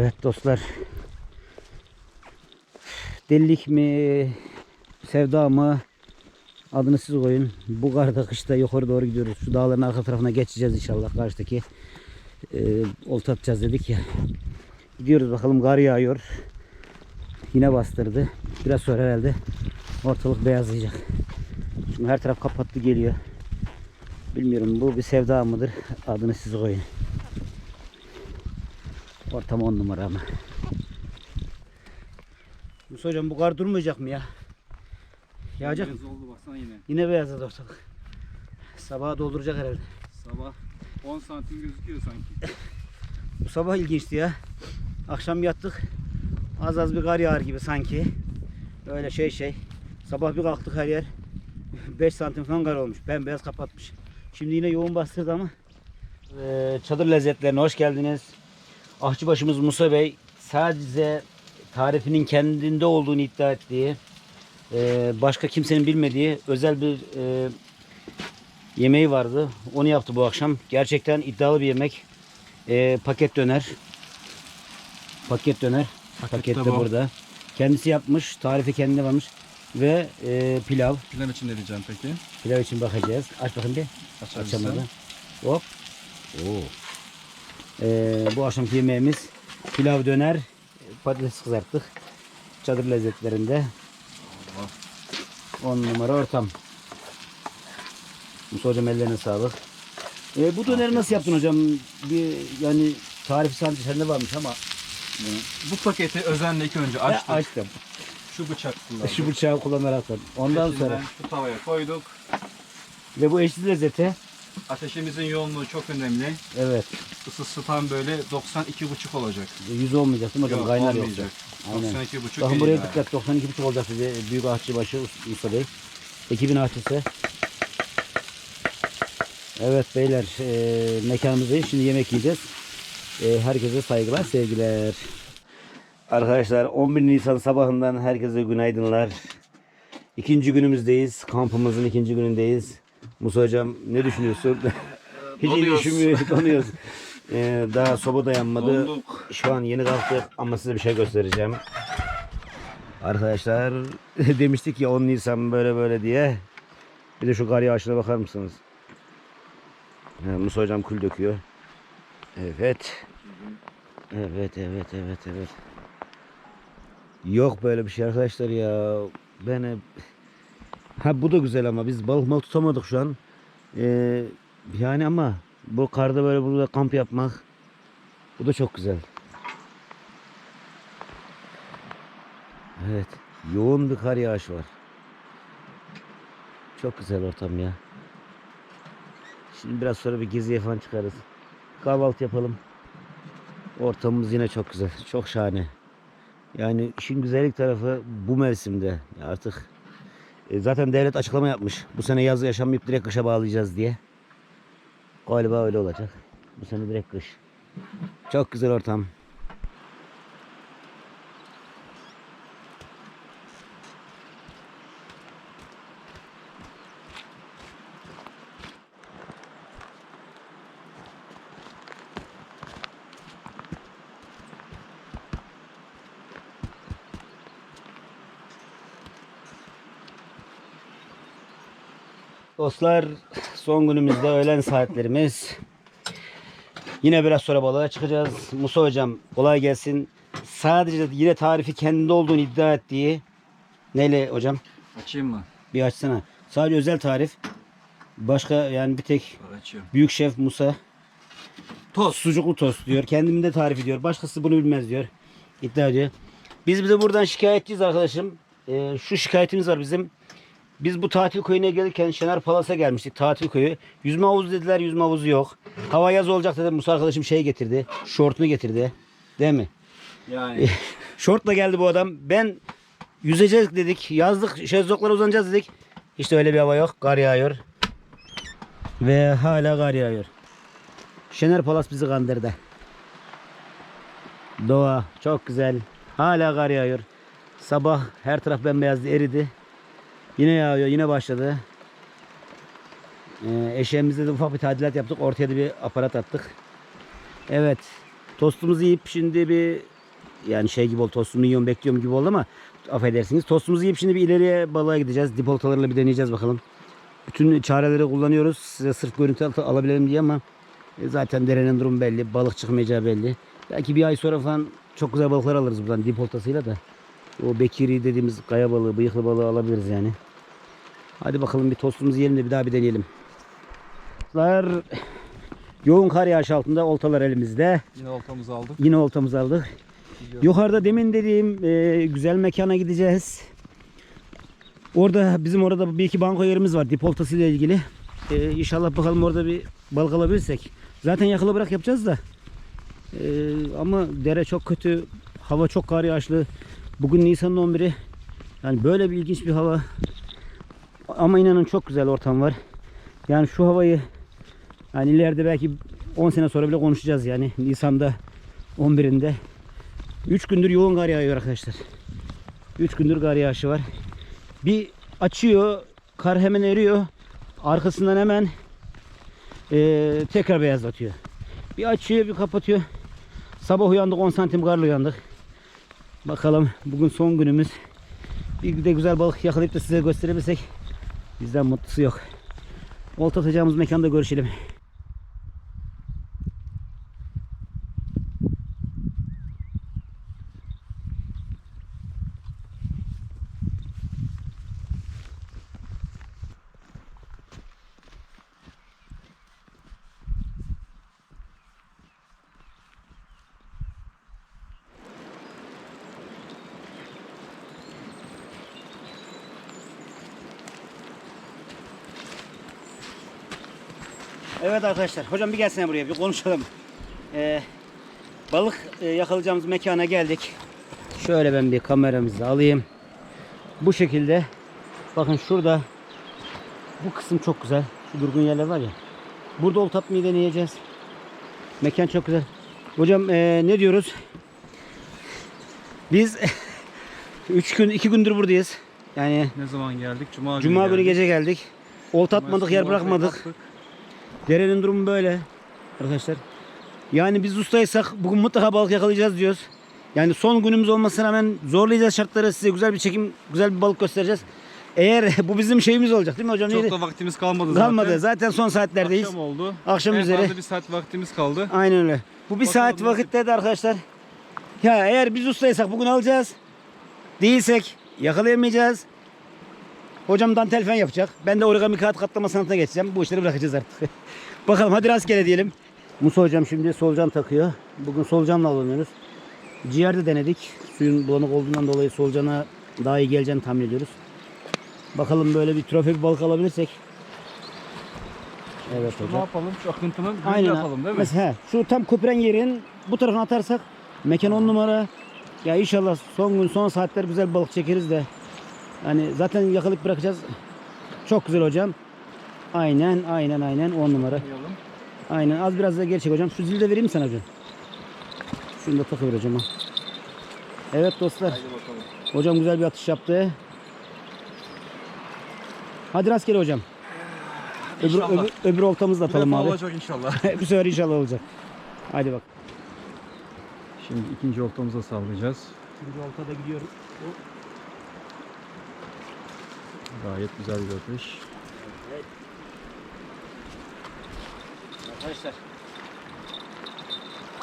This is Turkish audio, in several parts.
Evet dostlar. Delilik mi, sevda mı adını siz koyun. Bu karda kışta yukarı doğru gidiyoruz. Şu dağların arka tarafına geçeceğiz inşallah karşıdaki. E, olta atacağız dedik ya. Gidiyoruz bakalım kar yağıyor. Yine bastırdı. Biraz sonra herhalde ortalık beyazlayacak. Çünkü her taraf kapattı geliyor. Bilmiyorum bu bir sevda mıdır? Adını siz koyun. Ortam on numara ama. Musa hocam bu kar durmayacak mı ya? Yağacak mı? Beyaz oldu baksana yine. Yine beyazladı ortalık. Sabaha dolduracak herhalde. Sabah 10 santim gözüküyor sanki. Bu sabah ilginçti ya. Akşam yattık. Az az bir kar yağar gibi sanki. Öyle şey şey. Sabah bir kalktık her yer. 5 santim falan kar olmuş. Bembeyaz kapatmış. Şimdi yine yoğun bastırdı ama. Ee, çadır lezzetlerine hoş geldiniz. Ahçıbaşımız Musa Bey sadece tarifinin kendinde olduğunu iddia ettiği e, başka kimsenin bilmediği özel bir e, yemeği vardı. Onu yaptı bu akşam. Gerçekten iddialı bir yemek. E, paket döner. Paket döner. Pakette Pakette bu. burada. Kendisi yapmış. Tarifi kendine varmış. Ve e, pilav. Plan için ne diyeceğim peki? Pilav için bakacağız. Aç bakayım bir. Açamadı. Hop. Oo. Ee, bu akşamki yemeğimiz pilav döner, patates kızarttık. Çadır lezzetlerinde. 10 numara ortam. Musa hocam ellerine sağlık. Ee, bu döneri nasıl yaptın hocam? Bir yani tarifi sanki sende varmış ama Bu paketi özenle ilk önce Ben açtık. açtım. Şu bıçak kullandık. Şu bıçağı kullanarak. Ondan sonra şu tavaya koyduk. ve bu eşsiz lezzeti Ateşimizin yoğunluğu çok önemli. evet Isısı tam böyle 92,5 olacak. yüz olmayacak değil mi hocam? Yok, Kaynar yoksa. olmayacak. Aynen. 92,5 Bakın buraya dikkat 92,5 olacak dedi büyük ahçıbaşı Musa Bey. Ekibin ahçısı. Evet beyler e, mekanımızdayız. Şimdi yemek yiyeceğiz. E, herkese saygılar, sevgiler. Arkadaşlar 11 Nisan sabahından herkese günaydınlar. İkinci günümüzdeyiz. Kampımızın ikinci günündeyiz. Musa hocam ne düşünüyorsun? Hiç iyi düşünmüyoruz, donuyoruz. E, daha soba dayanmadı. Donduk. Şu an yeni kalktık ama size bir şey göstereceğim. Arkadaşlar demiştik ya 10 Nisan böyle böyle diye. Bir de şu kar yağışına bakar mısınız? Ha, Musa hocam kül döküyor. Evet. Evet evet evet evet. Yok böyle bir şey arkadaşlar ya. Ben hep- Ha bu da güzel ama biz balık mal tutamadık şu an. Ee, yani ama bu karda böyle burada kamp yapmak bu da çok güzel. Evet. Yoğun bir kar yağışı var. Çok güzel ortam ya. Şimdi biraz sonra bir geziye falan çıkarız. Kahvaltı yapalım. Ortamımız yine çok güzel. Çok şahane. Yani işin güzellik tarafı bu mevsimde. Artık e, zaten devlet açıklama yapmış. Bu sene yaz yaşanmayıp direkt kışa bağlayacağız diye. Galiba öyle olacak. Bu sene direkt kış. Çok güzel ortam. Dostlar son günümüzde öğlen saatlerimiz. Yine biraz sonra balığa çıkacağız. Musa hocam kolay gelsin. Sadece yine tarifi kendinde olduğunu iddia ettiği neyle hocam? Açayım mı? Bir açsana. Sadece özel tarif. Başka yani bir tek Açıyorum. büyük şef Musa Toz. sucuklu tost diyor. Kendim de tarif ediyor. Başkası bunu bilmez diyor. İddia ediyor. Biz bir de buradan şikayetçiyiz arkadaşım. Ee, şu şikayetimiz var bizim. Biz bu tatil köyüne gelirken Şener Palas'a gelmiştik tatil köyü. Yüzme havuzu dediler yüzme havuzu yok. Hava yaz olacak dedi Musa arkadaşım şey getirdi. Şortunu getirdi. Değil mi? Yani Şortla geldi bu adam. Ben yüzeceğiz dedik. Yazlık şezlonglara uzanacağız dedik. İşte öyle bir hava yok. Kar yağıyor. Ve hala kar yağıyor. Şener Palas bizi kandırdı. Doğa çok güzel. Hala kar yağıyor. Sabah her taraf bembeyazdı eridi. Yine yağıyor yine başladı. Ee, eşeğimizde de ufak bir tadilat yaptık. Ortaya da bir aparat attık. Evet. Tostumuzu yiyip şimdi bir yani şey gibi oldu tostumu yiyorum bekliyorum gibi oldu ama affedersiniz. Tostumuzu yiyip şimdi bir ileriye balığa gideceğiz. Dip oltalarıyla bir deneyeceğiz bakalım. Bütün çareleri kullanıyoruz. Size sırf görüntü al- alabilelim diye ama e, zaten derenin durumu belli. Balık çıkmayacağı belli. Belki bir ay sonra falan çok güzel balıklar alırız buradan dip oltasıyla da. O bekiri dediğimiz kaya balığı, bıyıklı balığı alabiliriz yani. Hadi bakalım bir tostumuzu yiyelim de bir daha bir deneyelim. Lar yoğun kar yağışı altında oltalar elimizde. Yine oltamızı aldık. Yine oltamızı aldık. Yukarıda demin dediğim e, güzel mekana gideceğiz. Orada bizim orada bir iki banko yerimiz var dip oltası ile ilgili. E, inşallah bakalım orada bir balık alabilirsek. Zaten yakıla bırak yapacağız da. E, ama dere çok kötü. Hava çok kar yağışlı. Bugün Nisan'ın 11'i. Yani böyle bir ilginç bir hava. Ama inanın çok güzel ortam var. Yani şu havayı yani ileride belki 10 sene sonra bile konuşacağız yani. Nisan'da 11'inde. 3 gündür yoğun kar yağıyor arkadaşlar. 3 gündür kar yağışı var. Bir açıyor, kar hemen eriyor. Arkasından hemen eee, tekrar beyazlatıyor. Bir açıyor, bir kapatıyor. Sabah uyandık 10 santim karla uyandık. Bakalım bugün son günümüz. Bir de güzel balık yakalayıp da size gösterebilsek bizden mutlusu yok. Olta atacağımız mekanda görüşelim. Evet arkadaşlar, hocam bir gelsene buraya bir konuşalım. Ee, balık e, yakalayacağımız mekana geldik. Şöyle ben bir kameramızı alayım. Bu şekilde. Bakın şurada. Bu kısım çok güzel. Şu durgun yerler var ya. Burada olta atmayı deneyeceğiz. Mekan çok güzel. Hocam e, ne diyoruz? Biz 3 gün 2 gündür buradayız. Yani Ne zaman geldik? Cuma günü Cuma günü geldik. gece geldik. Olta atmadık, yer bırakmadık. attık. Derenin durumu böyle arkadaşlar. Yani biz ustaysak bugün mutlaka balık yakalayacağız diyoruz. Yani son günümüz olmasına rağmen zorlayacağız şartları. Size güzel bir çekim, güzel bir balık göstereceğiz. Eğer bu bizim şeyimiz olacak değil mi hocam? Çok Neydi? da vaktimiz kalmadı, Kalmadı. zaten. Zaten son saatlerdeyiz. Akşam oldu. Akşam en üzeri. fazla bir saat vaktimiz kaldı. Aynen öyle. Bu bir Bakalım saat nasıl- vakitte de arkadaşlar. Ya eğer biz ustaysak bugün alacağız. Değilsek yakalayamayacağız. Hocam dantel yapacak. Ben de origami kağıt katlama sanatına geçeceğim. Bu işleri bırakacağız artık. Bakalım hadi rastgele diyelim. Musa hocam şimdi solucan takıyor. Bugün solucanla avlanıyoruz. Ciğerde denedik. Suyun bulanık olduğundan dolayı solucana daha iyi geleceğini tahmin ediyoruz. Bakalım böyle bir trofe bir balık alabilirsek. Evet Ne hocam. yapalım? Şu akıntının Aynen. Aynen. yapalım değil mi? Mesela he, şu tam köpüren yerin bu tarafına atarsak mekan on numara. Ya inşallah son gün son saatler güzel balık çekeriz de. Yani zaten yakalayıp bırakacağız. Çok güzel hocam. Aynen aynen aynen on numara. Yapalım. Aynen az biraz da geri çek hocam. Şu zili de vereyim mi sana hocam? Şunu da takıver hocam. ha. Evet dostlar. Hocam güzel bir atış yaptı. Hadi rastgele hocam. Öbür, İnşallah. öbür, öbür oltamızı da Bu atalım abi. olacak inşallah. Bu sefer inşallah olacak. Hadi bak. Şimdi ikinci oltamıza sallayacağız. Şimdi oltada gidiyoruz. Gayet güzel bir atış. Evet. Arkadaşlar.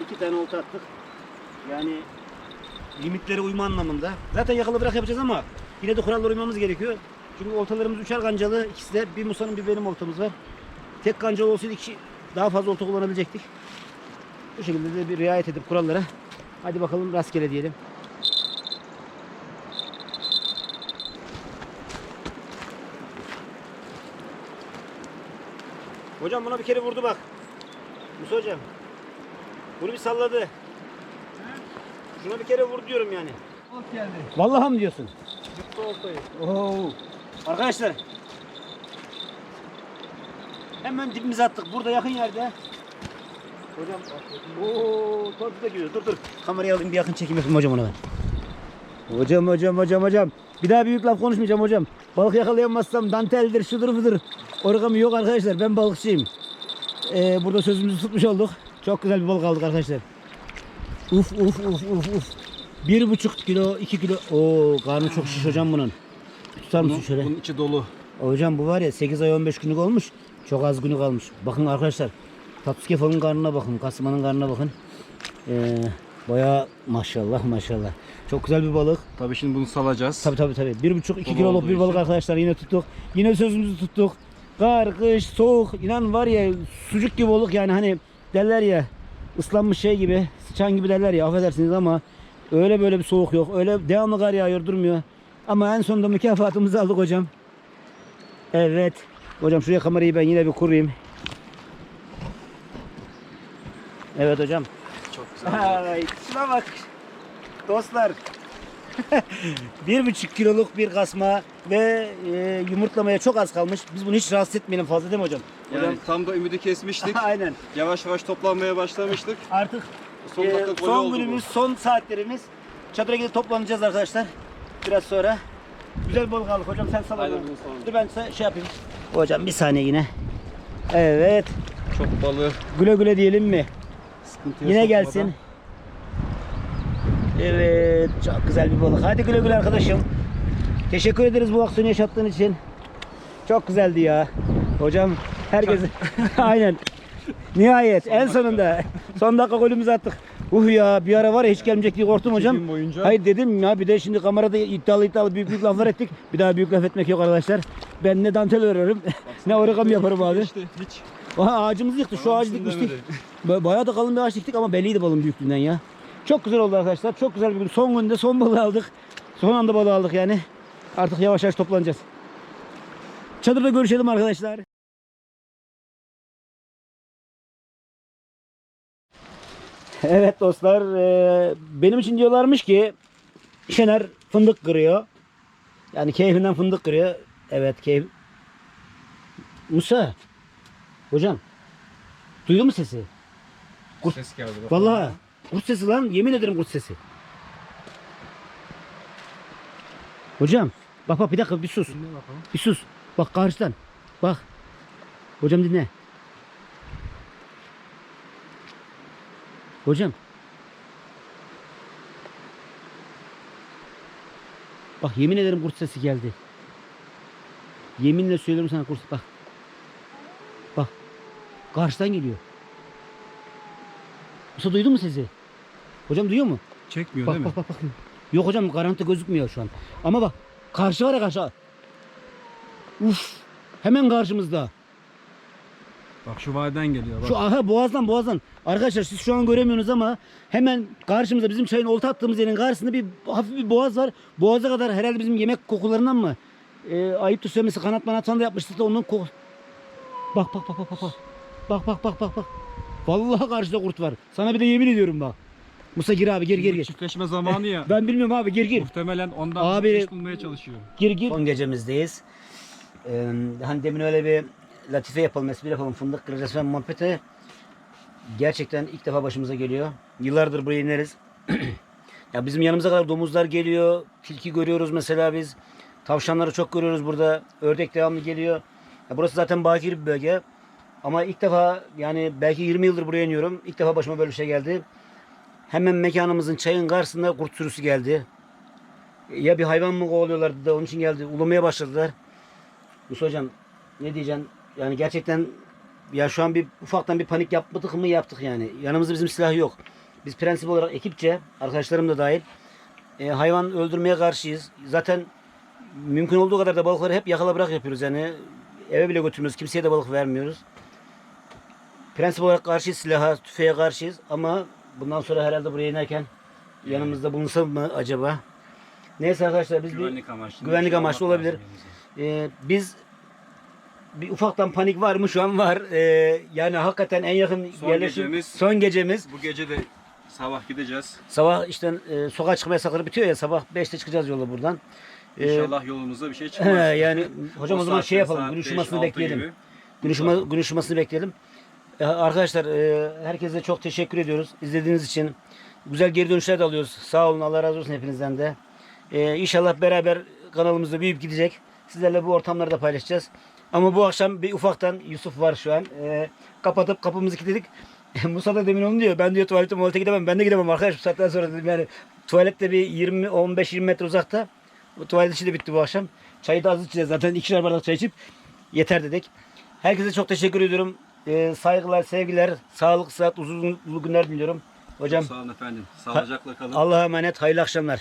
iki tane olta attık. Yani limitlere uyma anlamında. Zaten yakalı bırak yapacağız ama yine de kurallara uymamız gerekiyor. Çünkü oltalarımız üçer kancalı. ikisi de bir Musa'nın bir benim oltamız var. Tek kancalı olsaydı iki daha fazla olta kullanabilecektik. Bu şekilde de bir riayet edip kurallara. Hadi bakalım rastgele diyelim. Hocam buna bir kere vurdu bak. Musa hocam. Bunu bir salladı. Şuna bir kere vur diyorum yani. Ot geldi. Vallahi mı diyorsun? Yuttu oltayı. Oo. Arkadaşlar. Hemen dibimize attık. Burada yakın yerde. Hocam. Oo, torpil de geliyor. Dur dur. Kamerayı alayım bir yakın çekim yapayım hocam ona ben. Hocam hocam hocam hocam. Bir daha büyük laf konuşmayacağım hocam. Balık yakalayamazsam danteldir şudur budur. Origami yok arkadaşlar. Ben balıkçıyım. Ee, burada sözümüzü tutmuş olduk. Çok güzel bir balık aldık arkadaşlar. Uf uf uf uf uf. Bir buçuk kilo, iki kilo. Oo karnı çok şiş hocam bunun. Tutar mısın şöyle? bunun içi dolu. Hocam bu var ya 8 ay 15 günlük olmuş. Çok az günü kalmış. Bakın arkadaşlar. Tatlıskefal'ın karnına bakın. Kasmanın karnına bakın. Ee, bayağı maşallah maşallah. Çok güzel bir balık. Tabii şimdi bunu salacağız. Tabi tabi tabi. Bir buçuk iki Dolu kiloluk olduğu bir balık için. arkadaşlar yine tuttuk. Yine sözümüzü tuttuk. Kar, kış, soğuk. İnan var ya sucuk gibi balık yani hani derler ya ıslanmış şey gibi sıçan gibi derler ya affedersiniz ama öyle böyle bir soğuk yok. Öyle devamlı kar yağıyor durmuyor. Ama en sonunda mükafatımızı aldık hocam. Evet. Hocam şuraya kamerayı ben yine bir kurayım. Evet hocam. Çok güzel. Ay, şuna bak. Dostlar. bir buçuk kiloluk bir kasma ve e, yumurtlamaya çok az kalmış. Biz bunu hiç rahatsız etmeyelim fazla değil mi hocam? Yani tam da ümidi kesmiştik. Aynen. yavaş yavaş toplanmaya başlamıştık. Artık Son e, son günümüz, son saatlerimiz. Çadıra gidip toplanacağız arkadaşlar. Biraz sonra. Güzel balık aldık hocam sen sal. Dur ben sa- şey yapayım. Hocam bir saniye yine. Evet. bu. Çok balığı Güle güle diyelim mi? sıkıntıya Yine gelsin. Evet, çok güzel bir balık. Hadi güle güle arkadaşım. Teşekkür ederiz bu aksiyonu yaşattığın için. Çok güzeldi ya. Hocam herkes aynen. Nihayet en sonunda son dakika golümüzü attık. Uh ya bir ara var ya hiç gelmeyecek diye korktum hocam. boyunca- Hayır dedim ya bir de şimdi kamerada iddialı iddialı büyük büyük laflar ettik. Bir daha büyük laf etmek yok arkadaşlar. Ben ne dantel örüyorum ne origami yaparım abi. İşte hiç. Aha ağacımızı yıktı. Şu ağacı dikmiştik. Bayağı da kalın bir ağaç diktik ama belliydi balın büyüklüğünden ya. Çok güzel oldu arkadaşlar. Çok güzel bir gün. Son günde son balığı aldık. Son anda balığı aldık yani. Artık yavaş yavaş toplanacağız. Çadırda görüşelim arkadaşlar. Evet dostlar. eee, benim için diyorlarmış ki Şener fındık kırıyor. Yani keyfinden fındık kırıyor. Evet keyif. Musa. Hocam. Duydun mu sesi? Ses geldi. Vallahi kurt sesi lan. Yemin ederim kurt sesi. Hocam. Bak bak bir dakika bir sus. Bir sus. Bak karşıdan. Bak. Hocam dinle. Hocam. Bak yemin ederim kurt sesi geldi. Yeminle söylüyorum sana kurt bak. Bak. Karşıdan geliyor. Musa duydun mu sesi? Hocam duyuyor mu? Çekmiyor Bak değil mi? bak bak bak. Yok hocam karanlıkta gözükmüyor şu an. Ama bak karşı var ya karşı. Uf. Hemen karşımızda. Bak şu vadiden geliyor. Bak. Şu aha boğazdan boğazdan. Arkadaşlar siz şu an göremiyorsunuz ama hemen karşımızda bizim çayın olta attığımız yerin karşısında bir hafif bir boğaz var. Boğaza kadar herhalde bizim yemek kokularından mı? E, ayıp söylemesi kanat manat falan da yapmıştık da onun koku. Bak bak bak bak bak bak. Bak bak bak bak bak. Vallahi karşıda kurt var. Sana bir de yemin ediyorum bak. Musa gir abi gir gir gir. Çiftleşme zamanı ya. Ben bilmiyorum abi gir gir. Muhtemelen ondan Abi- Abi... bulmaya çalışıyor. Gir gir. Son gecemizdeyiz. Ee, hani demin öyle bir latife yapalım, espri yapalım, fındık kıracağız falan muhabbete. Gerçekten ilk defa başımıza geliyor. Yıllardır buraya ineriz. ya bizim yanımıza kadar domuzlar geliyor. Tilki görüyoruz mesela biz. Tavşanları çok görüyoruz burada. Ördek devamlı geliyor. Ya burası zaten bakir bir bölge. Ama ilk defa yani belki 20 yıldır buraya iniyorum. İlk defa başıma böyle bir şey geldi. Hemen mekanımızın çayın karşısında kurt sürüsü geldi. Ya bir hayvan mı kovalıyorlardı da onun için geldi. Ulamaya başladılar. Musa hocam ne diyeceksin? Yani gerçekten ya şu an bir ufaktan bir panik yapmadık mı yaptık yani. Yanımızda bizim silah yok. Biz prensip olarak ekipçe arkadaşlarım da dahil e, hayvan öldürmeye karşıyız. Zaten mümkün olduğu kadar da balıkları hep yakala bırak yapıyoruz yani. Eve bile götürmüyoruz. Kimseye de balık vermiyoruz. Prensip olarak karşıyız silaha, tüfeğe karşıyız ama bundan sonra herhalde buraya inerken yanımızda bulunsa mı acaba? Neyse arkadaşlar biz bir, Güvenlik amaçlı. güvenlik şey amaçlı olabilir. ee, biz bir ufaktan panik var mı şu an var. Ee, yani hakikaten en yakın Son yerleşim gecemiz. son gecemiz. Bu gece de sabah gideceğiz. Sabah işte e, sokağa çıkma yasakları bitiyor ya sabah 5'te çıkacağız yola buradan. Ee, İnşallah yolumuzda bir şey he, çıkmaz. yani hocam o, O zaman şey yapalım. Gün ışımasını bekleyelim. Gün, ışıma, gün ışımasını bekleyelim. E, arkadaşlar e, herkese çok teşekkür ediyoruz. İzlediğiniz için güzel geri dönüşler de alıyoruz. Sağ olun Allah razı olsun hepinizden de. E, inşallah beraber kanalımızda büyüyüp gidecek. Sizlerle bu ortamları da paylaşacağız. Ama bu akşam bir ufaktan Yusuf var şu an. Kapatıp kapımızı kilitledik. Musa da demin onu diyor. Ben diyor tuvalete tuvalete gidemem. Ben de gidemem arkadaş bu saatten sonra dedim yani. Tuvalette bir 20 15-20 metre uzakta. Bu tuvalet işi de bitti bu akşam. Çayı da az içeceğiz zaten. İkişer bardak çay içip yeter dedik. Herkese çok teşekkür ediyorum. E, saygılar, sevgiler, sağlık, sıhhat, uzun, uzun günler diliyorum. Hocam. Çok sağ olun efendim. Sağlıcakla kalın. Allah'a emanet, hayırlı akşamlar.